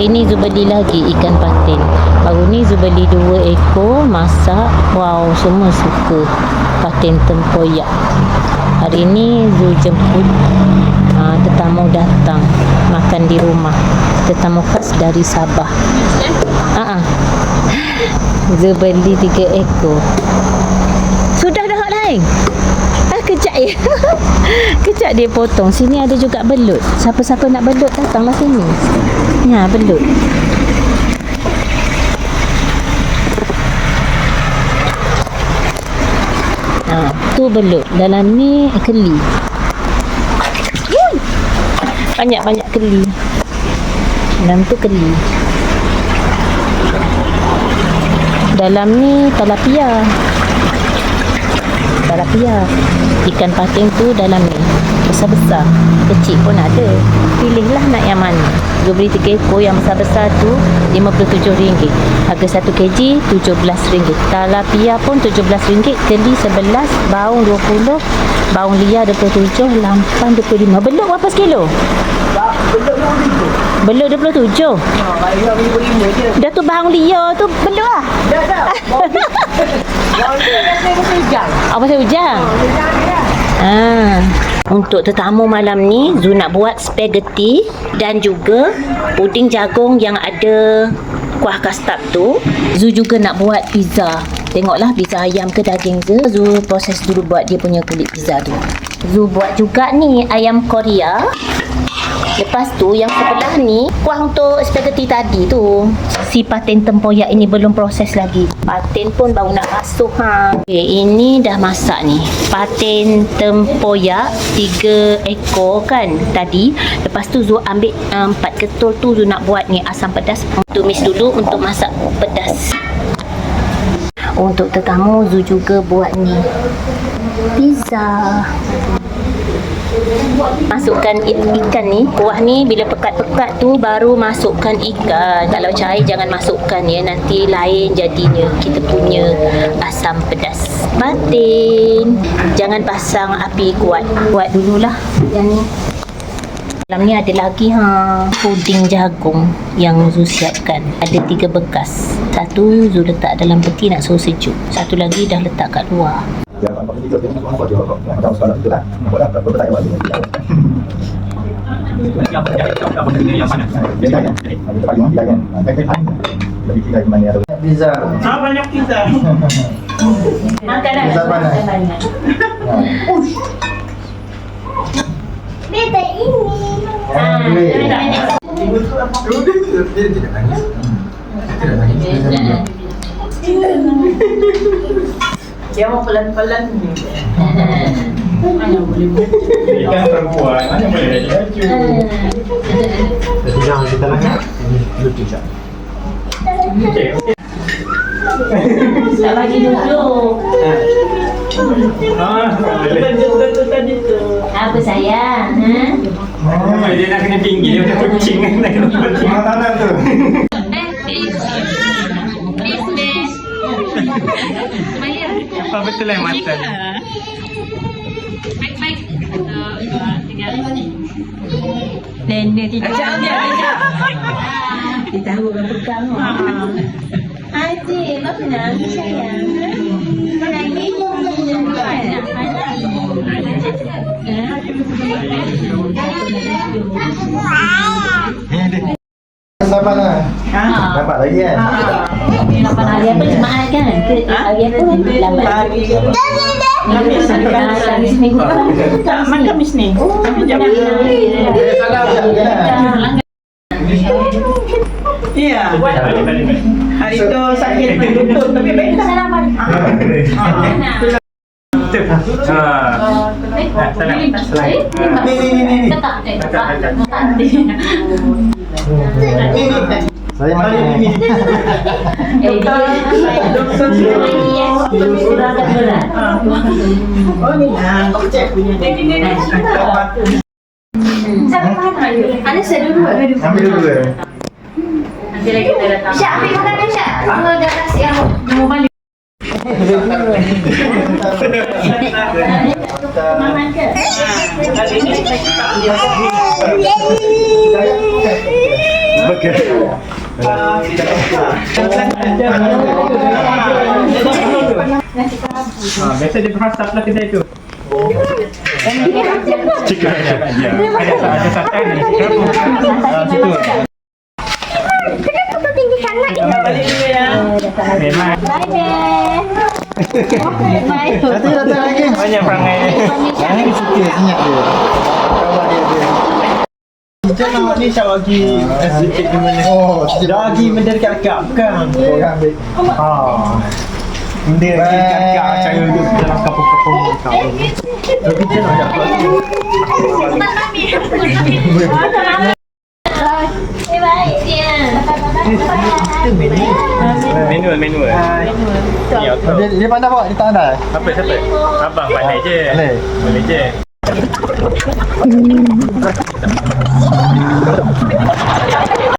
Hari ni Zu beli lagi ikan patin. Baru ni Zu beli dua ekor masak. Wow, semua suka patin tempoyak. Hari ni Zu jemput uh, tetamu datang makan di rumah. Tetamu khas dari Sabah. Ah, uh-uh. Zu beli tiga ekor. Sudah dah lain. Ah, kejap ya. kejap dia potong. Sini ada juga belut. Siapa-siapa nak belut datanglah sini. Ya, belut. Ha, tu belut. Dalam ni keli. Banyak-banyak keli. Dalam tu keli. Dalam ni talapia. Talapia. Ikan patin tu dalam ni. Besar-besar. Kecil pun ada. Pilihlah nak yang mana. Dia beli 3 ekor yang besar-besar tu RM57. Harga 1 kg RM17. Talapia pun RM17. Keli 11. Baung 20. Baung liar 27. Lampan 25. Beluk berapa sekilo? Beluk 27. Ha, ayah beli berlima je. Dah tu baung liar tu beluk lah. Dah dah. Apa saya dah. Ah. Untuk tetamu malam ni, Zu nak buat spaghetti dan juga puding jagung yang ada kuah kastard tu. Zu juga nak buat pizza. Tengoklah pizza ayam ke daging ke. Zu proses dulu buat dia punya kulit pizza tu. Zu buat juga ni ayam Korea. Lepas tu yang sebelah ni kuah untuk spaghetti tadi tu. Si patin tempoyak ini belum proses lagi. Patin pun baru nak basuh ha. Okay, ini dah masak ni. Patin tempoyak tiga ekor kan tadi. Lepas tu Zu ambil um, ketul tu Zu nak buat ni asam pedas. Tumis dulu untuk masak pedas. Untuk tetamu Zu juga buat ni. Pizza. Masukkan ikan ni Kuah ni bila pekat-pekat tu Baru masukkan ikan Kalau cair jangan masukkan ya Nanti lain jadinya Kita punya asam pedas Batin Jangan pasang api kuat Kuat dululah Yang ni dalam ni ada lagi ha puding jagung yang Zu siapkan. Ada tiga bekas. Satu Zu letak dalam peti nak suhu sejuk. Satu lagi dah letak kat luar. Yang nampak ni kita tengok apa dia kok. Macam sekarang tu lah. Nampak dah tak bertanya balik. Yang yang benda yang mana? Dia tanya. Ada tempat yang dia kan. Kan kan. Lebih kita mana ada. Pizza. Ah banyak pizza. Makan dah. Besar panas. Makan banyak. Beta ini. Ah, Weh. dah, dah, dah. Dia tidak nangis. Tidak nangis. Dia mau pelan-pelan ni. Mana boleh buat. Ikan perempuan mana boleh lagi baju. Jangan kita nangis. Lucu? Okey. Tak bagi duduk. Ah, boleh. Tu. Apa sayang? Ha? Oh, dia nak kena tinggi dia macam kucing nak kena kucing. Makanan tu. Apa betul yang mata? Nenek tidak. Ajak dia, ajak. Kita tahu berapa pegang. Adik, apa nak sayang? Menangis. Banyak, banyak. Nampak lah. Ha. Nampak lagi kan? Hari apa Jumaat kan? Ke hari apa? Lambat. Hari Hari hari seminggu kan? Makan Kamis ni. Tapi jam. Salam kan? Iya. Balik balik balik. Hari tu sakit lutut tapi baik dah. Sarapan. Betul. Ha. Nah, salam. Salam. Ni ni ni ni. ni. Tetap, eh, Kakak, kakak. tetap. Ni ni. Saya makan ni. Eh, dia Doktor Yes, surah kat berat. Oh ni ah, kau cek punya. Ni ni ni. Ada saya dulu. Ambil dulu eh. Nanti lagi kita datang. Syak, ambil makanan Syak. Kalau dah kasih yang Mau balik. Ke? Tak dia. Biasa dia berasa lah kedai tu. Ya. Ada ada satan ni. Ah, situ. Kenapa kau tinggi sangat ni? Memang Bye, Beh. Bye. Nanti datang lagi. banyak perangai ni. Ini suka senyap dia. Kawan dia dia. Kita nak ni saya bagi sedikit gimana. Oh, sedap. Daging benda dekat-dekat bukan. Orang ambil. Ha. Benda dekat-dekat cara duduk dalam kapung-kapung ni kau. Tapi kita nak dapat Bye, bye. Dia. Manual manual. Ni auto. Dia, dia pandai bawa, dia tak pandai. Apa siapa? Abang pandai je. Boleh. Boleh je. Oh, my God.